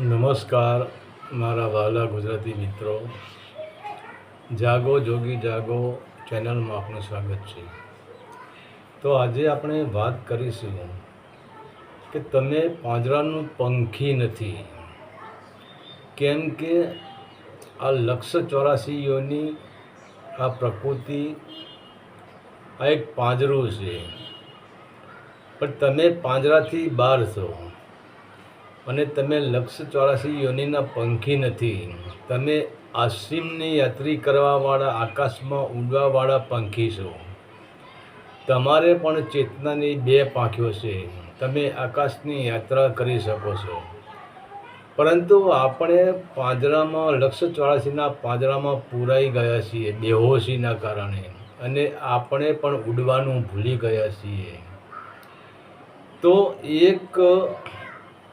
નમસ્કાર, મારા વાલા ગુજરાતી મિત્રો. જાગો, જોગી જાગો ચેનલમાં આપનું સ્વાગત છે. તો આજે આપણે વાત કરીશું કે તમે પાંજરાનું પંખી નથી. કેમ કે આ લક્ષ ચોરાસીઓની આ પ્રકૃતિ આ એક પાંજરું છે. પણ તમે પાંજરાથી બહાર છો. અને તમે લક્ષ ચોરાસી યોનિના પંખી નથી. તમે આસિમની યાત્રી કરવાવાળા આકાશમાં ઉડવાવાળા પંખી છો. તમારે પણ ચેતનાની બે પાંખીઓ છે. તમે આકાશની યાત્રા કરી શકો છો. પરંતુ આપણે પાંજરામાં લક્ષ ચોરાસીના પાંજરામાં પૂરાઈ ગયા છીએ બેહોશીના કારણે અને આપણે પણ ઉડવાનું ભૂલી ગયા છીએ. તો એક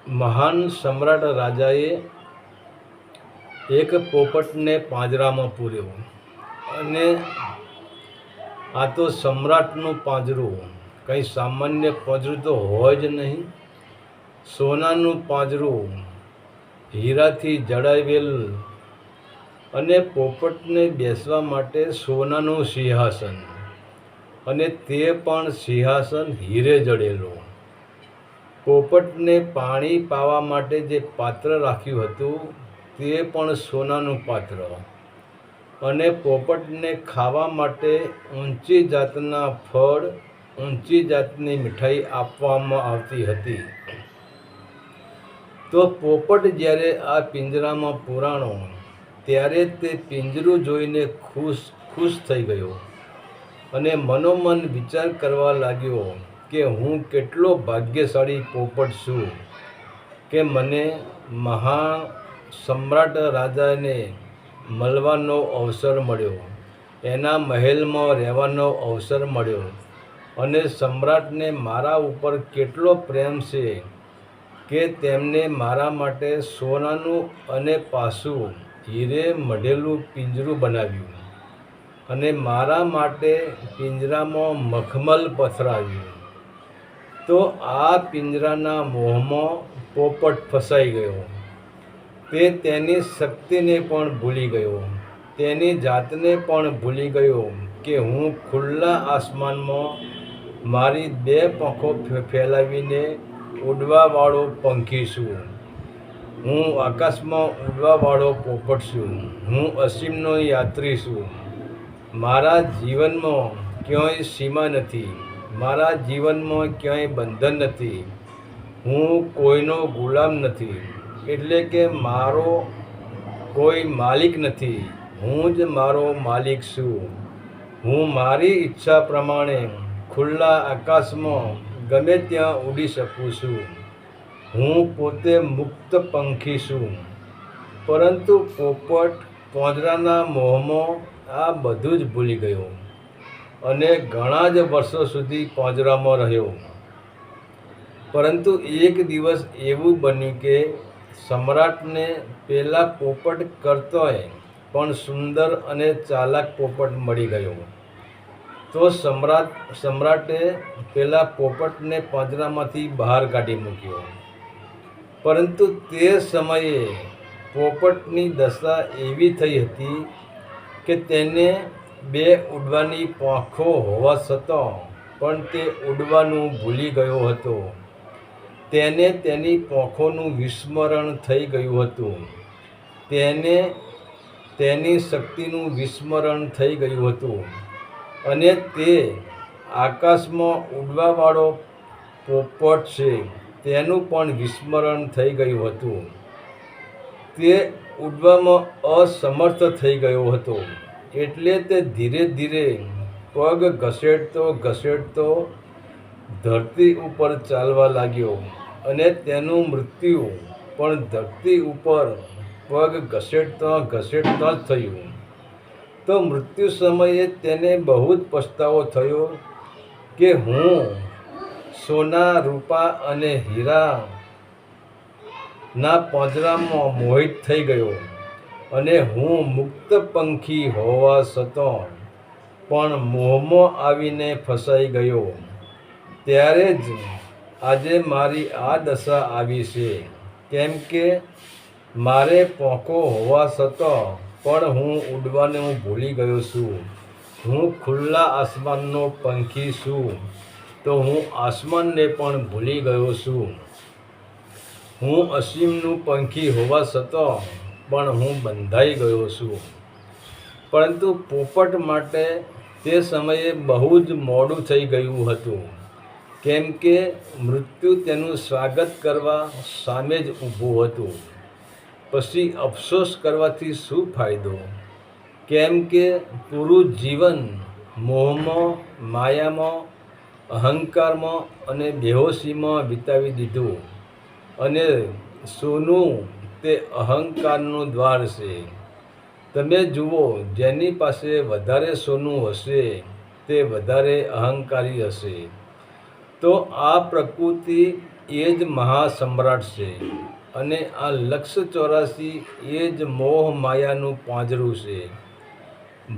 મહાન સમ્રાટ રાજાએ એક પોપટને પાંજરામાં પૂર્યો અને આ તો સમ્રાટનું પાંજરું. કંઈ સામાન્ય પાંજરું તો હોય જ નહીં. સોનાનું પાંજરું હીરાથી જડાવેલ અને પોપટને બેસવા માટે સોનાનું સિંહાસન અને તે પણ સિંહાસન હીરે જડેલું. પોપટને પાણી પાવા માટે જે પાત્ર રાખ્યું હતું, તે પણ સોનાનું પાત્ર. અને પોપટને ખાવા માટે ઊંચી જાતના ફળ, ઊંચી જાતની મીઠાઈ આપવામાં આવતી હતી. તો પોપટ જ્યારે આ પિંજરામાં પુરાણો, ત્યારે તે પિંજરું જોઈને ખુશ ખુશ થઈ ગયો. અને મનોમન વિચાર કરવા લાગ્યો કે હું કેટલો ભાગ્યશાળી પોપટ છું કે મને મહા સમ્રાટ રાજાને મળવાનો અવસર મળ્યો, એના મહેલમાં રહેવાનો અવસર મળ્યો અને સમ્રાટને મારા ઉપર કેટલો પ્રેમ છે કે તેમને મારા માટે સોનાનું અને પાસું હીરે મઢેલું પિંજરું બનાવ્યું અને મારા માટે પિંજરામાં મખમલ પથરાવ્યું. તો આ પિંજરાના મોહમાં પોપટ ફસાઈ ગયો. તે તેની શક્તિને પણ ભૂલી ગયો. તેની જાતને પણ ભૂલી ગયો કે હું ખુલ્લા આસમાનમાં મારી બે પંખો ફેલાવીને ઉડવાવાળો પંખી છું. હું આકાશમાં ઉડવાવાળો પોપટ છું. હું અસીમનો યાત્રી છું. મારા જીવનમાં ક્યાંય સીમા નથી. મારા જીવનમાં ક્યાંય બંધન નથી. હું કોઈનો ગુલામ નથી. એટલે કે મારો કોઈ માલિક નથી. હું જ મારો માલિક છું. હું મારી ઈચ્છા પ્રમાણે ખુલ્લા આકાશમાં ગમે ત્યાં ઉડી શકું છું. હું પોતે મુક્ત પંખી છું. પરંતુ પોપટ, પોંજરાના મોહમાં આ બધું જ ભૂલી ગયો. અને ઘણા જ વર્ષો સુધી પાંજરામાં રહ્યો. પરંતુ એક દિવસ એવું બન્યું કે સમ્રાટને પહેલાં પોપટ કરતોય પણ સુંદર અને ચાલાક પોપટ મળી ગયો. તો સમ્રાટ, સમ્રાટે પેલા પોપટને પાંજરામાંથી બહાર કાઢી મૂક્યો. પરંતુ તે સમયે પોપટની દશા એવી થઈ હતી કે તેને બે ઉડવાની પાંખો હોવા છતાં પણ તે ઉડવાનું ભૂલી ગયો હતો. તેને તેની પાંખોનું વિસ્મરણ થઈ ગયું હતું. તેને તેની શક્તિનું વિસ્મરણ થઈ ગયું હતું. અને તે આકાશમાં ઉડવાવાળો પોપટ છે, તેનું પણ વિસ્મરણ થઈ ગયું હતું. તે ઉડવામાં અસમર્થ થઈ ગયો હતો. એટલે તે ધીરે ધીરે પગ ઘસેડતો ઘસેડતો ધરતી ઉપર ચાલવા લાગ્યો અને તેનું મૃત્યુ પણ ધરતી ઉપર પગ ઘસેડતા ઘસેડતા જ થયું. તો મૃત્યુ સમયે તેને બહુ જ પછતાવો થયો કે હું સોના, રૂપા અને હીરા ના પાંજરામાં મોહિત થઈ ગયો. અને હું મુક્ત પંખી હોવા છતાં પણ મોહમાં આવીને ફસાઈ ગયો. ત્યારે જ આજે મારી આ દશા આવી છે. કેમ કે મારે પોંખો હોવા છતાં પણ હું ઉડવાને હું ભૂલી ગયો છું. હું ખુલ્લા આસમાનનો પંખી છું તો હું આસમાનને પણ ભૂલી ગયો છું. હું અસીમનું પંખી હોવા છતાં પણ હું બંધાઈ ગયો છું. પરંતુ પોપટ માટે તે સમયે બહુ જ મોડું થઈ ગયું હતું. કેમ કે મૃત્યુ તેનું સ્વાગત કરવા સામે જ ઊભું હતું. પછી અફસોસ કરવાથી શું ફાયદો? કેમ કે પૂરું જીવન મોહમાં, માયામાં, અહંકારમાં અને બેહોશીમાં વિતાવી દીધું. અને સોનું તે અહંકારનું દ્વાર છે. તમે જુઓ, જેની પાસે વધારે સોનું હશે, તે વધારે અહંકારી હશે. તો આ પ્રકૃતિ એ જ મહાસમ્રાટ છે અને આ લક્ષ ચોરાસી એ જ મોહ માયાનું પાંજરું છે.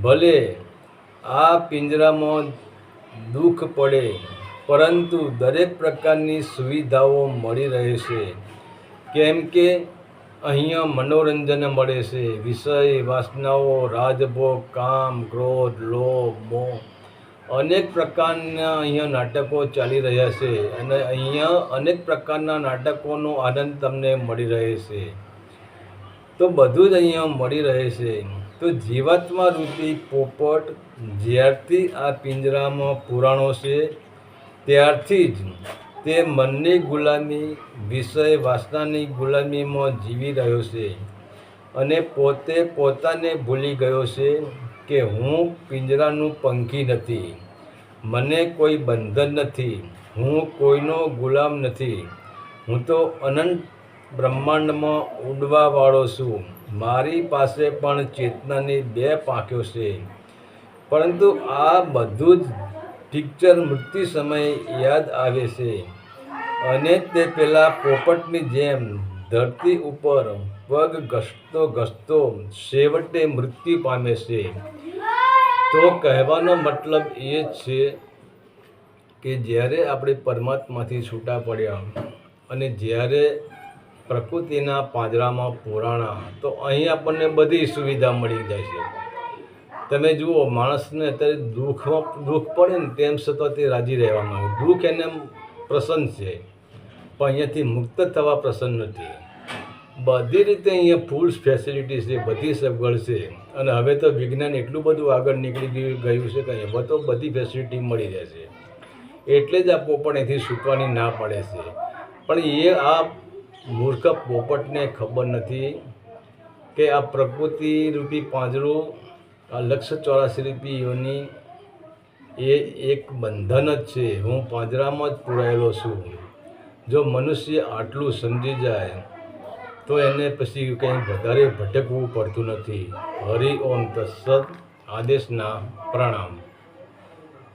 ભલે આ પિંજરામાં દુઃખ પડે, પરંતુ દરેક પ્રકારની સુવિધાઓ મળી રહે છે. કેમ કે અહીંયા મનોરંજન મળે છે. વિષય, વાસનાઓ, રાજભોગ, કામ, ક્રોધ, લોભ, મોહ અનેક પ્રકારના અહીંયા નાટકો ચાલી રહ્યા છે અને અહીંયા અનેક પ્રકારના નાટકોનો આનંદ તમને મળી રહે છે. તો બધું જ અહીંયા મળી રહે છે. તો જીવાત્મા રૂપી પોપટ જ્યારથી આ પિંજરામાં પુરાણો છે, ત્યારથી જ તે મનની ગુલામી, વિષય વાસનાની ગુલામીમાં જીવી રહ્યો છે અને પોતે પોતાને ભૂલી ગયો છે કે હું પિંજરાનું પંખી નથી. મને કોઈ બંધન નથી. હું કોઈનો ગુલામ નથી. હું તો અનંત બ્રહ્માંડમાં ઉડવાવાળો છું. મારી પાસે પણ ચેતનાની બે પાંખ્યો છે. પરંતુ આ બધું જ પિક્ચર મૃત્યુ સમયે યાદ આવે છે. અને તે પેલા પોપટની જેમ ધરતી ઉપર પગ ઘસતો ઘસતો છેવટે મૃત્યુ પામે છે. તો કહેવાનો મતલબ એ છે કે જ્યારે આપણે પરમાત્માથી છૂટા પડ્યા અને જ્યારે પ્રકૃતિના પાંજરામાં પુરાણા, તો અહીં આપણને બધી સુવિધા મળી જાય છે. તમે જુઓ, માણસને અત્યારે દુઃખમાં દુઃખ પડે ને તેમ છતાં તે રાજી રહેવામાં આવે દુઃખ એને પ્રસન્ન છે. પણ અહીંયાથી મુક્ત થવા પ્રસન્ન નથી. બધી રીતે અહીંયા ફૂલ ફેસિલિટી છે, બધી સગવડ છે. અને હવે તો વિજ્ઞાન એટલું બધું આગળ નીકળી ગયું છે કે હવે તો બધી ફેસિલિટી મળી રહેશે એટલે જ આ પોપટ અહીંથી છૂટવાની ના પડે છે. પણ એ આ મૂર્ખ પોપટને ખબર નથી કે આ પ્રકૃતિ રૂપી પાંજરું, આ લક્ષ ચોરાસી રૂપી યોની એ એક બંધન જ છે. હું પાંજરામાં જ પૂરાયેલો છું. જો મનુષ્ય આટલું સમજી જાય, તો એને પછી કંઈ વધારે ભટકવું પડતું નથી. હરિ ઓમ તત્સત આદેશના પ્રણામ.